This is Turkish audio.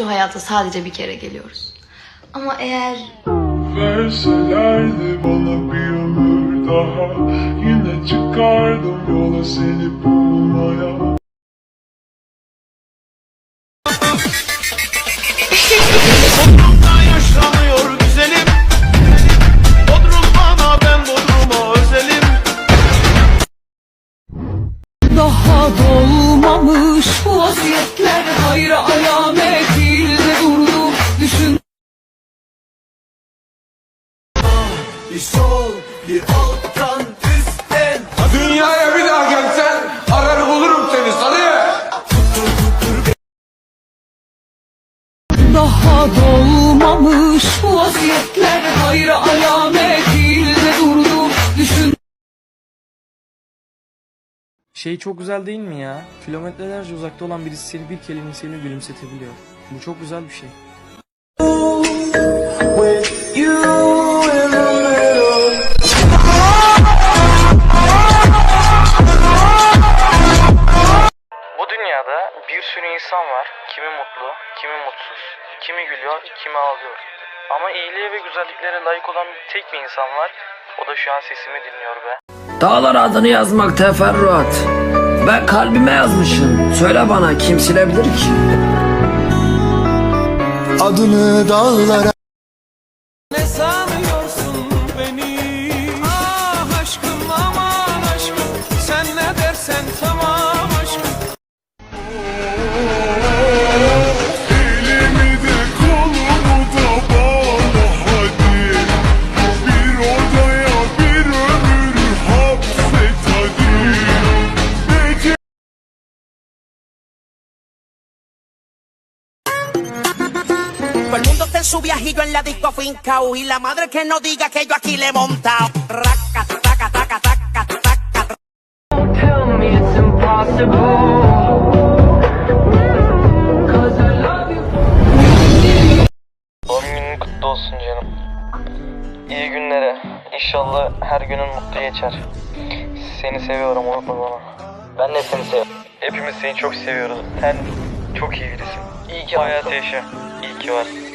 şu hayata sadece bir kere geliyoruz. Ama eğer Verselerdi bana bir ömür daha Yine çıkardım yola seni bulmaya. Daha dolmamış bu vaziyetler hayra alamet Bir sol bir alttan üstten Dünyaya bir daha gelsen arar bulurum seni sarı. Daha dolmamış bu vaziyetler hayra alamet değil de durdu düşün Şey çok güzel değil mi ya? Kilometrelerce uzakta olan birisi seni bir kelimesiyle gülümsetebiliyor. Bu çok güzel bir şey. Dünyada bir sürü insan var. Kimi mutlu, kimi mutsuz, kimi gülüyor, kimi ağlıyor. Ama iyiliğe ve güzelliklere layık olan tek bir insan var. O da şu an sesimi dinliyor be. Dağlar adını yazmak teferruat. Ben kalbime yazmışım. Söyle bana kim silebilir ki? Adını dağlara en su viajillo en la disco fincao y la madre que no diga que yo aquí le he montado. Raca, taca, taca, taca, taca. Olsun canım. İyi günlere. İnşallah her günün mutlu geçer. Seni seviyorum unutma bana. Ben de seni seviyorum. Hepimiz seni çok seviyoruz. Sen çok iyi birisin. İyi ki hayat yaşa. İyi ki varsın.